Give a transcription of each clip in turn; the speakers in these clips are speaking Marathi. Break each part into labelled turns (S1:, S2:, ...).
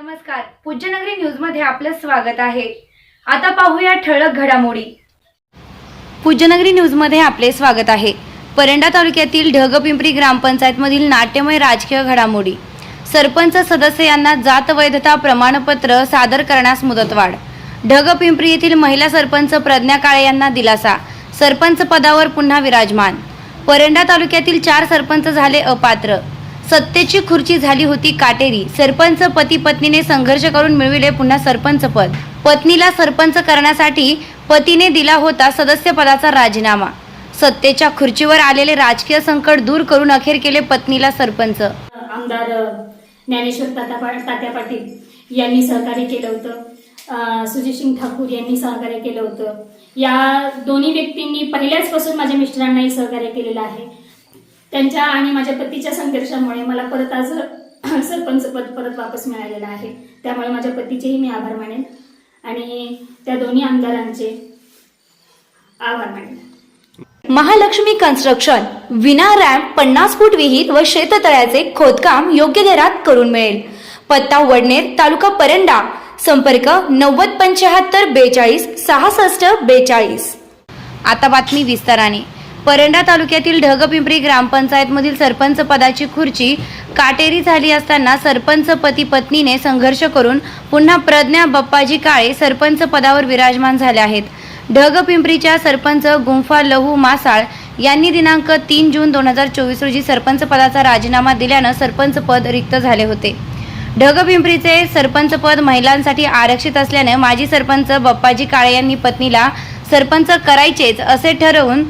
S1: नमस्कार. पूज्यनगरी न्यूजमध्ये आपलं स्वागत आहे. आता पाहूया ठळक घडामोडी. पूज्यनगरी न्यूजमध्ये आपले स्वागत आहे. परंडा तालुक्यातील ढगपिंपरी ग्रामपंचायतमधील नाट्यमय राजकीय घडामोडी. सरपंच सदस्य यांना जात वैधता प्रमाणपत्र सादर करण्यास मुदतवाढ. ढगपिंपरी येथील महिला सरपंच प्रज्ञा काळे यांना दिलासा. सरपंच पदावर पुन्हा विराजमान. परंडा तालुक्यातील चार सरपंच झाले अपात्र. सत्तेची खुर्ची झाली होती काटेरी. सरपंच पती पत्नीने संघर्ष करून मिळविले पुन्हा सरपंच पद. पत्नीला सरपंच करण्यासाठी पतीने दिला होता सदस्यपदाचा राजीनामा. सत्तेच्या खुर्चीवर आलेले राजकीय संकट दूर करून अखेर केले पत्नीला सरपंच.
S2: आमदार ज्ञानेश्वर तात्या पाटील यांनी सहकार्य केलं होतं. अ, सुजितसिंग ठाकूर यांनी सहकार्य केलं होतं. या दोन्ही व्यक्तींनी पहिल्याच पासून माझ्या मिस्टरांनाही सहकार्य केलेलं आहे. त्यांच्या आणि माझ्या पतीच्या संघर्षामुळे मला परत आज सरपंच पद परत वापस मिळालेलं आहे. त्यामुळे माझ्या पतीचेही मी आभार मानेन आणि त्या दोन्ही आमदारांचे आभार मानेन.
S1: महालक्ष्मी कन्स्ट्रक्शन विना रॅम्प पन्नास फूट विहीर व शेततळ्याचे खोदकाम योग्य दरात करून मिळेल. पत्ता वडनेर तालुका परंडा संपर्क नव्वद पंच्याहत्तर बेचाळीस सहासष्ट बेचाळीस. आता बातमी विस्ताराने. परंडा तालुक्यातील ढगपिंपरी ग्रामपंचायतमधील सरपंच पदाची खुर्ची काटेरी झाली असताना सरपंच पती पत्नीने संघर्ष करून पुन्हा प्रज्ञा बप्पाजी काळे सरपंच पदावर विराजमान झाले आहेत. ढगपिंपरीच्या सरपंच गुंफा लहू मासाळ यांनी दिनांक तीन जून दोन हजार चोवीस रोजी सरपंच पदाचा राजीनामा दिल्यानं सरपंच पद रिक्त झाले होते. ढगपिंपरीचे सरपंच पद महिलांसाठी आरक्षित असल्याने माजी सरपंच बप्पाजी काळे यांनी पत्नीला सरपंच करायचेच असे ठरवून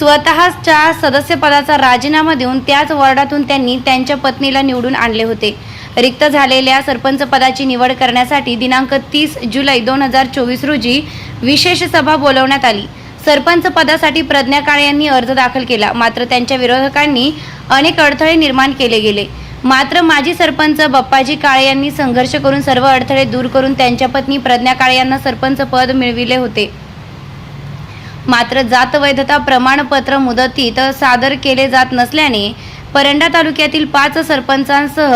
S1: स्वतःच्या सदस्यपदाचा राजीनामा देऊन त्याच वॉर्डातून त्यांनी त्यांच्या पत्नीला निवडून आणले होते. रिक्त झालेल्या सरपंच पदाची निवड करण्यासाठी दिनांक तीस जुलै दोन हजार चोवीस रोजी विशेष सभा बोलवण्यात आली. सरपंच पदासाठी प्रज्ञा काळे यांनी अर्ज दाखल केला. मात्र त्यांच्या विरोधकांनी अनेक अडथळे निर्माण केले गेले. मात्र माजी सरपंच बप्पाजी काळे यांनी संघर्ष करून सर्व अडथळे दूर करून त्यांच्या पत्नी प्रज्ञा काळे यांना सरपंच पद मिळविले होते. मात्र जात वैधता प्रमाणपत्र मुदतीत सादर केले जात नसल्याने परंडा तालुक्यातील पाच सरपंचांसह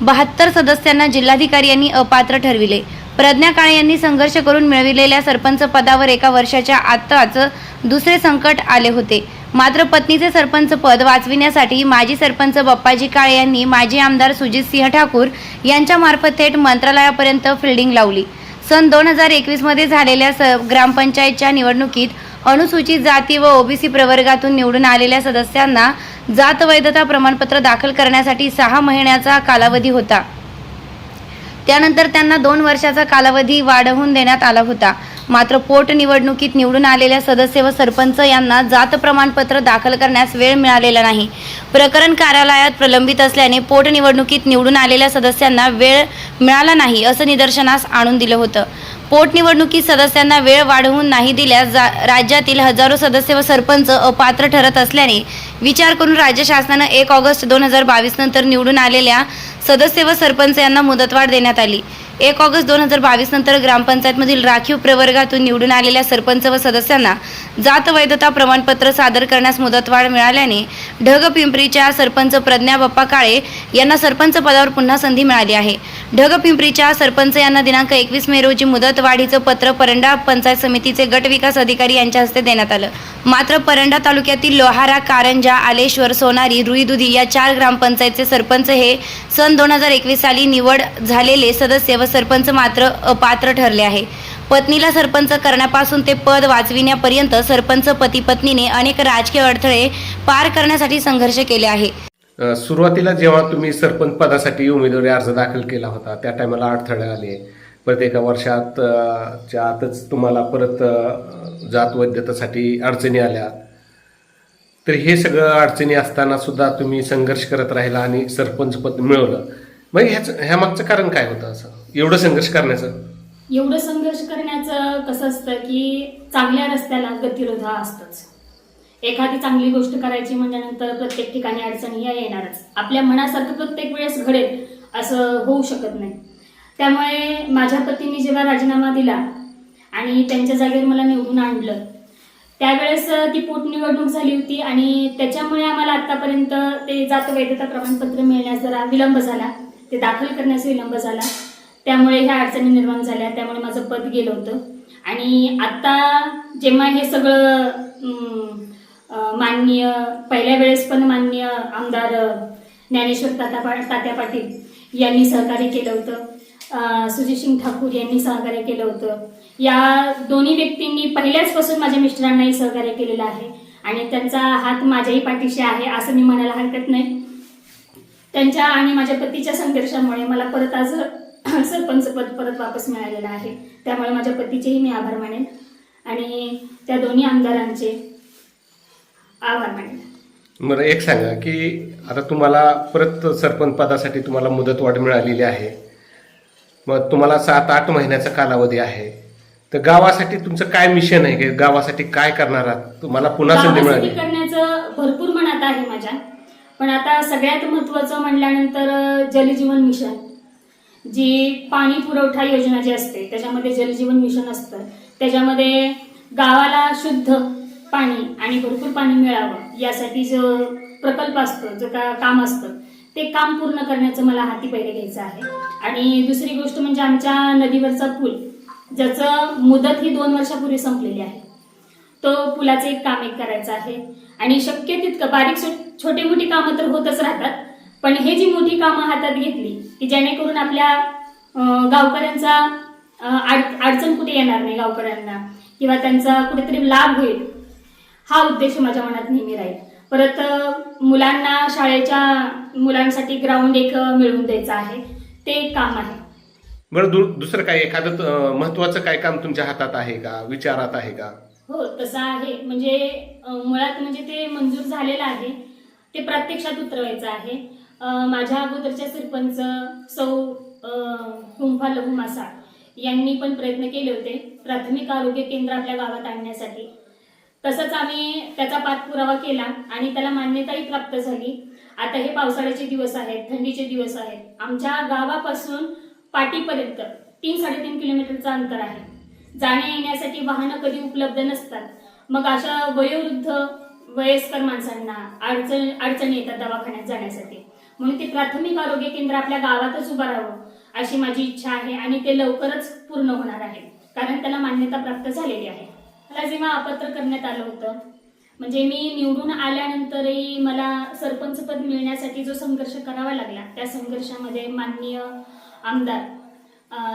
S1: बहात्तर सदस्यांना जिल्हाधिकारी यांनी अपात्र ठरविले. प्रज्ञा काळे यांनी संघर्ष करून मिळविलेल्या सरपंच पदावर एका वर्षाच्या आताच दुसरे संकट आले होते. मात्र पत्नीचे सरपंच पद वाचविण्यासाठी माजी सरपंच बप्पाजी काळे यांनी माजी आमदार सुजित सिंह ठाकूर यांच्यामार्फत थेट मंत्रालयापर्यंत फिल्डिंग लावली. सन दोन हजार एकवीसमध्ये झालेल्या स ग्रामपंचायतच्या निवडणुकीत अनुसूचित जाती व ओबीसी प्रवर्गातून निवडून आलेल्या सदस्यांना जात वैधता प्रमाणपत्र दाखल करण्यासाठी सहा महिन्याचा कालावधी होता. त्यानंतर त्यांना दोन वर्षाचा कालावधी वाढवून देण्यात आला होता. मात्र पोटनिवडणुकीत निवडून आलेल्या सदस्य व सरपंच यांना जात प्रमाणपत्र दाखल करण्यास वेळ मिळालेला नाही. प्रकरण कार्यालयात प्रलंबित असल्याने पोटनिवडणुकीत निवडून आलेल्या सदस्यांना वेळ मिळाला नाही असं निदर्शनास आणून दिलं होतं. पोटनिवडणुकीत सदस्यांना वेळ वाढवून नाही दिल्यास जा राज्यातील हजारो सदस्य व सरपंच अपात्र ठरत असल्याने विचार करून राज्य शासनानं एक ऑगस्ट दोन हजार बावीस नंतर निवडून आलेल्या सदस्य व सरपंच यांना मुदतवाढ देण्यात आली. एक ऑगस्ट दोन हजार बावीस नंतर ग्रामपंचायतमधील राखीव प्रवर्गातून निवडून आलेल्या सरपंच व सदस्यांना जात वैधता प्रमाणपत्र सादर करण्यास मुदतवाढ मिळाल्याने ढग पिंपरीच्या सरपंच प्रज्ञा बाप्पा काळे यांना सरपंच पदावर पुन्हा संधी मिळाली आहे. ढग पिंपरीच्या सरपंच यांना दिनांक एकवीस मे रोजी मुदतवाढीचं पत्र परंडा पंचायत समितीचे गट विकास अधिकारी यांच्या हस्ते देण्यात आलं. मात्र परंडा तालुक्यातील लोहारा कारंजा आलेश्वर सोनारी रुईदुधी या चार ग्रामपंचायतचे सरपंच हे सन दोन हजार एकवीस साली निवड झालेले सदस्य व सरपंच मात्र अपात्र ठरले आहे. पत्नीला सरपंच करण्यापासून ते पद वाचविण्यापर्यंत सरपंच पती पत्नीने अनेक राजकीय अडथळे पार करण्यासाठी संघर्ष केले आहे.
S3: सुरुवातीला जेव्हा तुम्ही सरपंच पदासाठी उमेदवारी अर्ज दाखल केला होता त्या टायमाला अडथळे आले. परत एका वर्षात च्या आतच तुम्हाला परत जात वैद्यतासाठी अडचणी आल्या. तर हे सगळं अडचणी असताना सुद्धा तुम्ही संघर्ष करत राहिला आणि सरपंच पद मिळवलं. मग ह्याच ह्या मागचं कारण काय होतं असं? एवढं संघर्ष करण्याचं?
S2: एवढं संघर्ष करण्याचं कसं असतं की चांगल्या रस्त्याला गतिरोध हा असतोच. एखादी चांगली गोष्ट करायची म्हणजे प्रत्येक ठिकाणी अडचणी या येणारच. आपल्या मनासारखं प्रत्येक वेळेस घडेल असं होऊ शकत नाही. त्यामुळे माझ्या पतीने जेव्हा राजीनामा दिला आणि त्यांच्या जागेवर मला निवडून आणलं त्यावेळेस ती पोटनिवडणूक झाली होती आणि त्याच्यामुळे आम्हाला आतापर्यंत ते जात वैधता प्रमाणपत्र मिळण्यास जरा विलंब झाला. ते दाखल करण्यास विलंब झाला. त्यामुळे ह्या अडचणी निर्माण झाल्या. त्यामुळे माझं पद गेलं होतं. आणि आत्ता जेव्हा हे सगळं माननीय पहिल्या वेळेस पण माननीय आमदार ज्ञानेश्वर तात्या तात्या पाटील यांनी सहकार्य केलं होतं. सुजित सिंग ठाकूर यांनी सहकार्य केलं होतं. या दोन्ही व्यक्तींनी पहिल्याचपासून माझ्या मिस्टरांनाही सहकार्य केलेलं आहे. आणि त्यांचा हात माझ्याही पाठीशी आहे असं मी म्हणायला हरकत नाही. त्यांच्या आणि माझ्या पतीच्या संघर्षामुळे मला परत आज सरपंच पद परत वापस मिळालेलं आहे. त्यामुळे माझ्या पतीचेही मी आभार मानेन. आणि त्या दोन्ही आमदारांचे आभार मानेन.
S3: बरं एक सांगा की आता तुम्हाला परत सरपंच पदासाठी तुम्हाला मुदतवाढ मिळालेली आहे. मग तुम्हाला सात आठ महिन्याचा कालावधी आहे. तर गावासाठी तुमचं काय मिशन आहे? की गावासाठी काय करणार आहात? तुम्हाला पुन्हा संधी मिळाली.
S2: करण्याचं भरपूर मनात आहे माझ्या. पण आता सगळ्यात महत्वाचं म्हणल्यानंतर जलजीवन मिशन जी पाणी पुरवठा योजना जी असते त्याच्यामध्ये जलजीवन मिशन असतं. त्याच्यामध्ये गावाला शुद्ध पाणी आणि भरपूर पाणी मिळावं यासाठी जो प्रकल्प असतो जो का काम असतं ते काम पूर्ण करण्याचं मला हाती पहिले घ्यायचं आहे. आणि दुसरी गोष्ट म्हणजे आमच्या नदीवरचा पूल ज्याचं मुदत ही दोन वर्षापूर्वी संपलेली आहे. तो पुलाचं एक काम एक करायचं आहे. आणि शक्य तितकं बारीक छोटी मोठी कामं तर होतच राहतात. पण हे जी मोठी कामं हातात घेतली की जेणेकरून आपल्या गावकऱ्यांचा अडचण कुठे येणार नाही गावकऱ्यांना किंवा त्यांचा कुठेतरी लाभ होईल हा उद्देश माझ्या मनात नेहमी राहील. परत मुलांना शाळेच्या मुलांसाठी ग्राउंड एक मिळवून द्यायचं आहे. ते एक काम आहे.
S3: बरं दु दुसरं काय एखादं महत्वाचं काय काम तुमच्या हातात आहे का? विचारात आहे का?
S2: हो तसं आहे. म्हणजे मुळात म्हणजे ते मंजूर झालेलं आहे. ते प्रत्यक्षात उतरवायचं आहे. माझ्या अगोदरच्या सरपंच सौ अं, कुंभा लहू मासा यांनी पण प्रयत्न केले होते प्राथमिक आरोग्य केंद्र आपल्या गावात आणण्यासाठी. तसंच आम्ही त्याचा पाठपुरावा केला आणि त्याला मान्यताही प्राप्त झाली. आता हे पावसाळ्याचे दिवस आहेत थंडीचे दिवस आहेत. आमच्या गावापासून पाटीपर्यंत तीन साडेतीन किलोमीटरचं अंतर आहे. जाण्या येण्यासाठी वाहनं कधी उपलब्ध नसतात. मग अशा वयोवृद्ध वयस्कर माणसांना अडचण अडचणी येतात दवाखान्यात जाण्यासाठी. म्हणून ते प्राथमिक आरोग्य केंद्र आपल्या गावातच उभं राहावं अशी माझी इच्छा आहे आणि ते लवकरच पूर्ण होणार आहे. कारण त्याला मान्यता प्राप्त झालेली आहे. मला जेव्हा अपात्र करण्यात आलं होतं म्हणजे मी निवडून आल्यानंतरही मला सरपंच पद मिळण्यासाठी जो संघर्ष करावा लागला त्या संघर्षामध्ये माननीय आमदार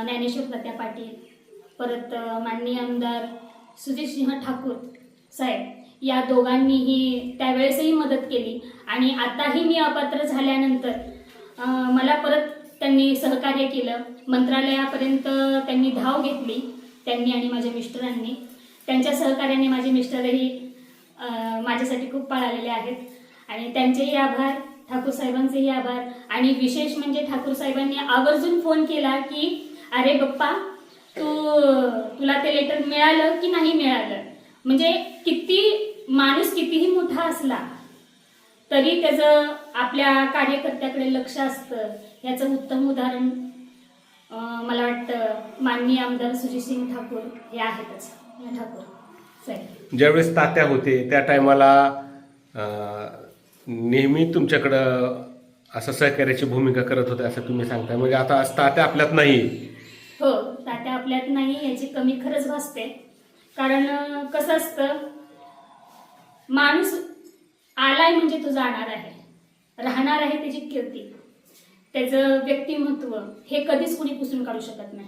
S2: ज्ञानेश्वर दत्त्या पाटील परत माननीय आमदार सुजितसिंह ठाकूर साहेब या दोघांनीही त्यावेळेसही मदत केली. आणि आताही मी अपात्र झाल्यानंतर मला परत त्यांनी सहकार्य केलं. मंत्रालयापर्यंत त्यांनी धाव घेतली त्यांनी आणि माझ्या मिस्टरांनी. त्यांच्या सहकार्याने माझे मिस्टरही माझ्यासाठी खूप पळालेले आहेत. आणि त्यांचेही आभार ठाकूर साहेबांचेही आभार. आणि विशेष म्हणजे ठाकूर साहेबांनी आवर्जून फोन केला की अरे बप्पा तू तुला ते लेटर मिळालं की नाही मिळालं? म्हणजे किती माणूस कितीही मोठा असला तरी त्याचं आपल्या कार्यकर्त्याकडे लक्ष असतं. याचं उत्तम उदाहरण मला वाटतं माननीय आमदार सुजितसिंग ठाकूर हे आहेतच.
S3: ज्यावेळेस तात्या होते त्या टायमाला नेहमी तुमच्याकडं असं सहकार्याची भूमिका करत होते असं तुम्ही सांगताय. म्हणजे आता आज तात्या आपल्यात नाही.
S2: हो तात्या आपल्यात नाही याची कमी खरंच भासते. कारण कसं असतं माणूस आलाय म्हणजे तो जाणार आहे. राहणार आहे त्याची कीर्ती. त्याचं व्यक्तिमत्व हे कधीच कुणी पुसून काढू शकत नाही.